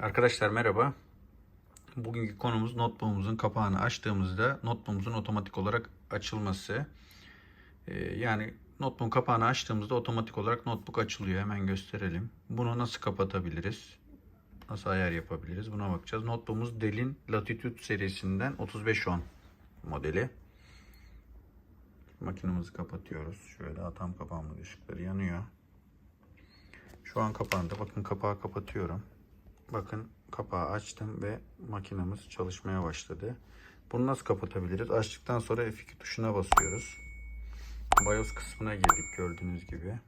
Arkadaşlar merhaba. Bugünkü konumuz notebook'umuzun kapağını açtığımızda notebook'umuzun otomatik olarak açılması. Ee, yani notebook'un kapağını açtığımızda otomatik olarak notebook açılıyor. Hemen gösterelim. Bunu nasıl kapatabiliriz? Nasıl ayar yapabiliriz? Buna bakacağız. Notebook'umuz Dell'in Latitude serisinden 3510 modeli. Makinemizi kapatıyoruz. Şöyle atam kapağımız ışıkları yanıyor. Şu an kapandı. Bakın kapağı kapatıyorum. Bakın kapağı açtım ve makinamız çalışmaya başladı. Bunu nasıl kapatabiliriz? Açtıktan sonra F2 tuşuna basıyoruz. BIOS kısmına girdik gördüğünüz gibi.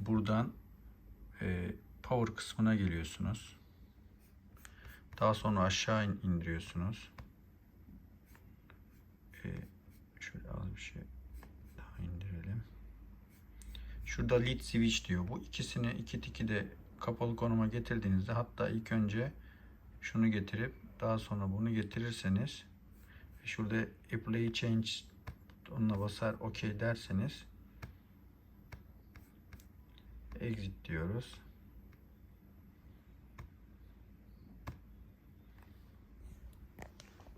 Buradan e, Power kısmına geliyorsunuz. Daha sonra aşağı in- indiriyorsunuz. E, şöyle az bir şey daha indirelim. Şurada lead switch diyor. Bu ikisini iki tiki de kapalı konuma getirdiğinizde hatta ilk önce şunu getirip daha sonra bunu getirirseniz şurada apply change onunla basar OK derseniz exit diyoruz.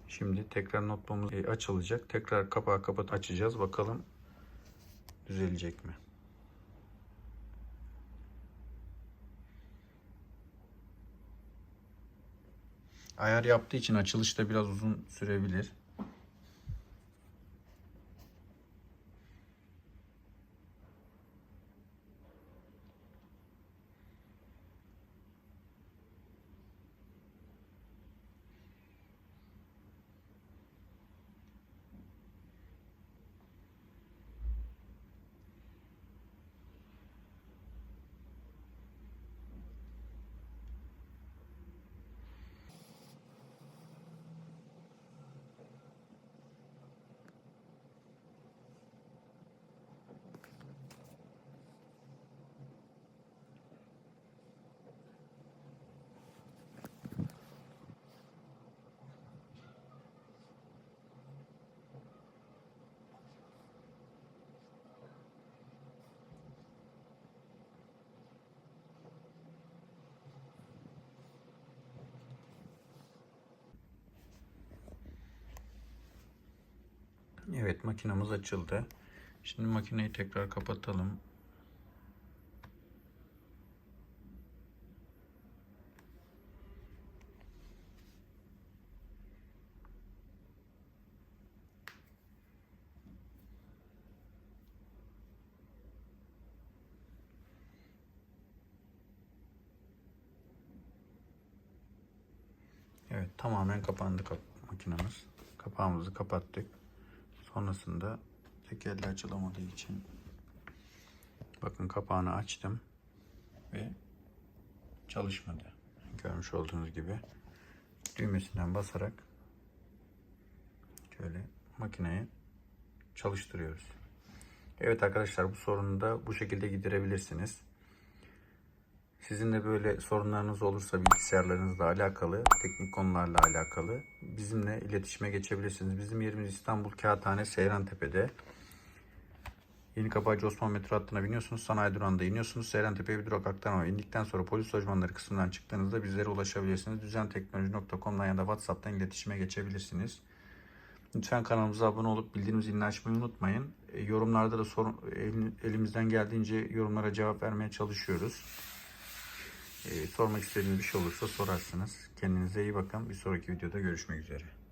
Şimdi tekrar e, açılacak. Tekrar kapağı kapat açacağız. Bakalım düzelecek mi? Ayar yaptığı için açılışta biraz uzun sürebilir. Evet makinamız açıldı. Şimdi makineyi tekrar kapatalım. Evet tamamen kapandı kap makinamız. Kapağımızı kapattık. Sonrasında tekerle açılamadığı için bakın kapağını açtım ve çalışmadı. Görmüş olduğunuz gibi düğmesinden basarak şöyle makineyi çalıştırıyoruz. Evet arkadaşlar bu sorunu da bu şekilde giderebilirsiniz. Sizin de böyle sorunlarınız olursa bilgisayarlarınızla alakalı, teknik konularla alakalı bizimle iletişime geçebilirsiniz. Bizim yerimiz İstanbul Kağıthane Seyrantepe'de. Yeni Kapıcı Osman metro hattına biniyorsunuz. Sanayi durağında iniyorsunuz. Seyrantepe'ye bir durak aktarma. İndikten sonra polis lojmanları kısmından çıktığınızda bizlere ulaşabilirsiniz. Düzenteknoloji.com'dan ya da WhatsApp'tan iletişime geçebilirsiniz. Lütfen kanalımıza abone olup bildirim zilini açmayı unutmayın. E, Yorumlarda da sorun, el- elimizden geldiğince yorumlara cevap vermeye çalışıyoruz. Ee, sormak istediğiniz bir şey olursa sorarsınız. Kendinize iyi bakın. Bir sonraki videoda görüşmek üzere.